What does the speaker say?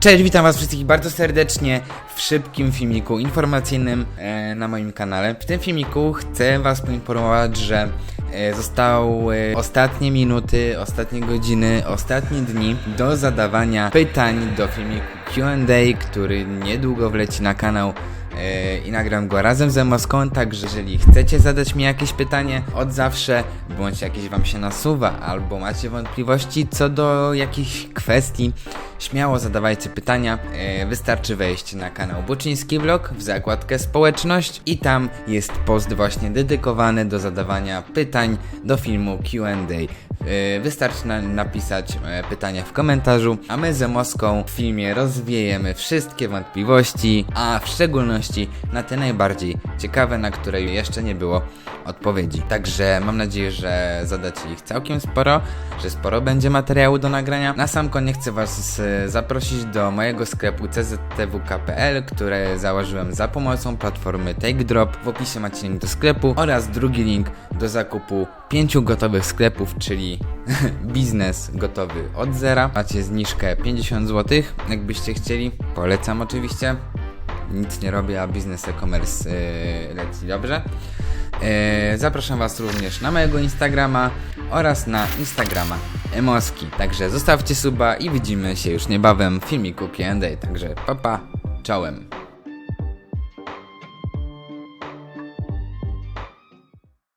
Cześć, witam was wszystkich bardzo serdecznie w szybkim filmiku informacyjnym e, na moim kanale. W tym filmiku chcę was poinformować, że e, zostały ostatnie minuty, ostatnie godziny, ostatnie dni do zadawania pytań do filmiku Q&A, który niedługo wleci na kanał e, i nagram go razem ze Moską, także jeżeli chcecie zadać mi jakieś pytanie od zawsze, bądź jakieś wam się nasuwa, albo macie wątpliwości co do jakichś kwestii, śmiało zadawajcie pytania. E, Wystarczy wejść na kanał Buczyński Vlog w zakładkę społeczność i tam jest post właśnie dedykowany do zadawania pytań do filmu Q&A. E, Wystarczy na, napisać e, pytania w komentarzu, a my ze Moską w filmie rozwiejemy wszystkie wątpliwości, a w szczególności na te najbardziej ciekawe, na które jeszcze nie było odpowiedzi. Także mam nadzieję, że zadacie ich całkiem sporo, że sporo będzie materiału do nagrania. Na sam koniec chcę Was e, zaprosić do mojego sklepu cztwk.pl, które założyłem za pomocą platformy TakeDrop. W opisie macie link do sklepu oraz drugi link do zakupu pięciu gotowych sklepów, czyli biznes gotowy od zera. Macie zniżkę 50 zł, jakbyście chcieli. Polecam oczywiście. Nic nie robię, a biznes e-commerce yy, leci dobrze. Yy, zapraszam Was również na mojego Instagrama oraz na Instagrama Emoski. Także zostawcie suba i widzimy się już niebawem w filmiku Q&A. Także papa, czołem.